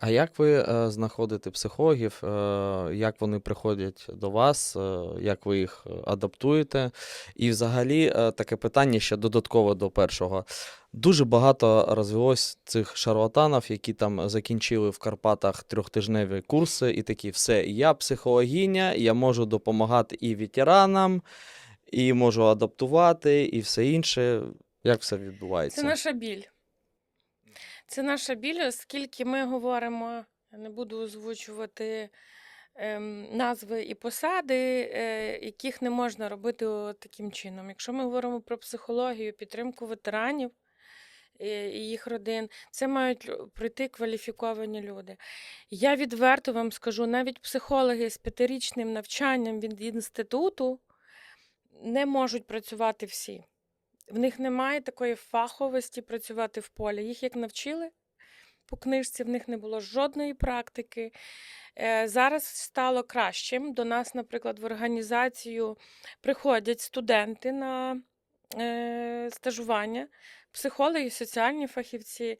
А як ви е, знаходите психологів? Е, як вони приходять до вас? Е, як ви їх е, адаптуєте? І взагалі е, таке питання ще додатково до першого. Дуже багато розвелось цих шарлатанів, які там закінчили в Карпатах трьохтижневі курси, і такі все, я психологиня, я можу допомагати і ветеранам, і можу адаптувати, і все інше. Як все відбувається? Це наша біль. Це наша біль, оскільки ми говоримо, я не буду озвучувати ем, назви і посади, е, яких не можна робити таким чином. Якщо ми говоримо про психологію, підтримку ветеранів е, і їх родин, це мають пройти кваліфіковані люди. Я відверто вам скажу, навіть психологи з п'ятирічним навчанням від інституту не можуть працювати всі. В них немає такої фаховості працювати в полі. Їх як навчили по книжці, в них не було жодної практики. Е, Зараз стало кращим. До нас, наприклад, в організацію приходять студенти на е, стажування, психологи, соціальні фахівці,